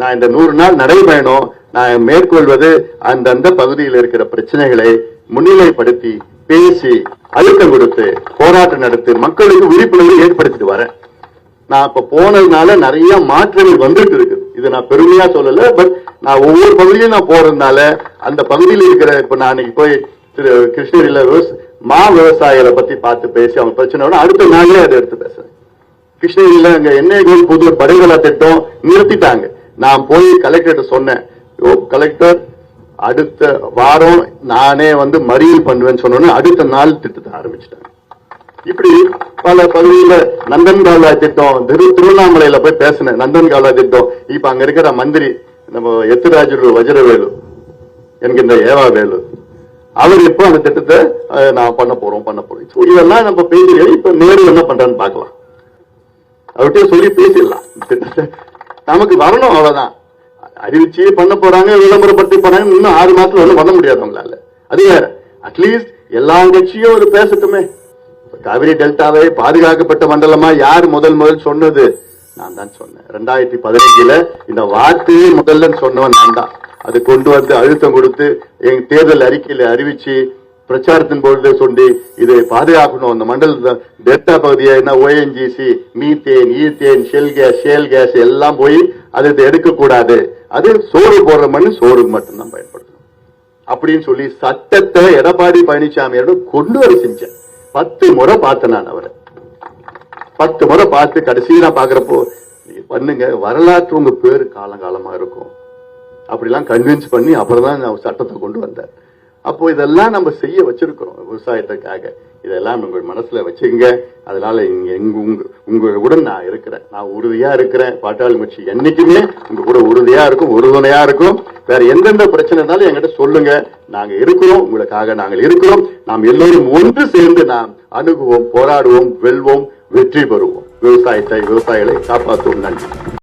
நான் இந்த நூறு நாள் நடைபயணம் நான் மேற்கொள்வது அந்தந்த பகுதியில் இருக்கிற பிரச்சனைகளை முன்னிலைப்படுத்தி பேசி அழுத்தம் கொடுத்து போராட்டம் நடத்தி மக்களுக்கு விழிப்புணர்வு ஏற்படுத்திட்டு வரேன். நான் இப்ப போனதுனால நிறைய மாற்றங்கள் வந்துட்டு இருக்கு. இது நான் பெருமையா சொல்லல பட் நான் ஒவ்வொரு பகுதியும் நான் போறதுனால அந்த பகுதியில் இருக்கிற இப்ப நான் அன்னைக்கு போய் திரு கிருஷ்ணகிரியில மா விவசாயிகளை பத்தி பார்த்து பேசி அவங்க பிரச்சனை அடுத்த நாளே அதை எடுத்து பேசுறேன். கிருஷ்ணகிரியில அங்க எண்ணெய் கோல் புது படைகள திட்டம் நிறுத்திட்டாங்க. நான் போய் கலெக்டர் சொன்னேன் "யோ, கலெக்டர் அடுத்த வாரம் நானே வந்து மறியல் பண்ணுவேன்னு சொன்னோன்னு அடுத்த நாள் திட்டத்தை ஆரம்பிச்சிட்டேன் இப்படி பல பகுதியில நந்தன் காலா திட்டம் திரு திருவண்ணாமலையில போய் பேசினேன் நந்தன் காலா திட்டம். இப்ப அங்க இருக்கிற மந்திரி நம்ம எத்துராஜு வஜ்ரவேலு என்கின்ற ஏவா வேலு அவர் இப்போ அந்த திட்டத்தை நான் பண்ண போறோம் பண்ண போறோம். So, இதெல்லாம் நம்ம பேசி இப்ப நேரு என்ன பண்றான்னு பார்க்கலாம். அவர்கிட்ட சொல்லி பேசிடலாம். திட்டத்தை நமக்கு வரணும் அவ்வளவுதான். அறிவிச்சு பண்ண போறாங்க விளம்பரப்படுத்தி போறாங்க இன்னும் ஆறு மாசத்துல ஒண்ணும் பண்ண முடியாது அவங்களால. அது வேற. அட்லீஸ்ட் எல்லா கட்சியும் ஒரு பேசட்டுமே. காவிரி டெல்டாவை பாதுகாக்கப்பட்ட மண்டலமா யார் முதல் முதல் சொன்னது? நான் தான் சொன்னேன். ரெண்டாயிரத்தி பதினஞ்சுல இந்த வார்த்தையே முதல்ல சொன்னவன் நான் தான். அது கொண்டு வந்து அழுத்தம் கொடுத்து எங்க தேர்தல் அறிக்கையில அறிவிச்சு பிரச்சாரத்தின் பொழுது சொல்லி இதை பாதுகாக்கணும். அந்த மண்டல டெல்டா பகுதியை என்ன? ONGC methane ethane shell gas shale gas எல்லாம் போய் அதை எடுக்க கூடாது அது சோறு போடுற மண் சோறுக்கு மட்டும்தான் பயன்படுத்தணும். அப்படின்னு சொல்லி சட்டத்தை எடப்பாடி பழனிசாமியோட கொண்டு வர செஞ்சேன் பத்து முறை பார்த்தேன் நான் அவரை. பத்து முறை பார்த்து கடைசி நான் பாக்குறப்போ பண்ணுங்க. வரலாற்று உங்க பேரு காலங்காலமா இருக்கும். அப்படிலாம் கன்வின்ஸ் பண்ணி அப்புறம் தான் சட்டத்தை கொண்டு வந்தேன் அப்போ இதெல்லாம் நம்ம செய்ய வச்சிருக்கிறோம் விவசாயத்துக்காக. இதெல்லாம் உங்கள் மனசுல வச்சுங்க. அதனால இங்க உங்க உங்களுடன் நான் இருக்கிறேன். நான் உறுதியா இருக்கிறேன். பாட்டாளி கட்சி என்னைக்குமே உங்க கூட உறுதியா இருக்கும் உறுதுணையா இருக்கும். வேற எந்தெந்த பிரச்சனை இருந்தாலும் என்கிட்ட சொல்லுங்க. நாங்க இருக்கிறோம். உங்களுக்காக நாங்கள் இருக்கிறோம். நாம் எல்லோரும் ஒன்று சேர்ந்து நாம் அணுகுவோம் போராடுவோம் வெல்வோம் வெற்றி பெறுவோம். விவசாயத்தை விவசாயிகளை காப்பாற்றுவோம். நன்றி.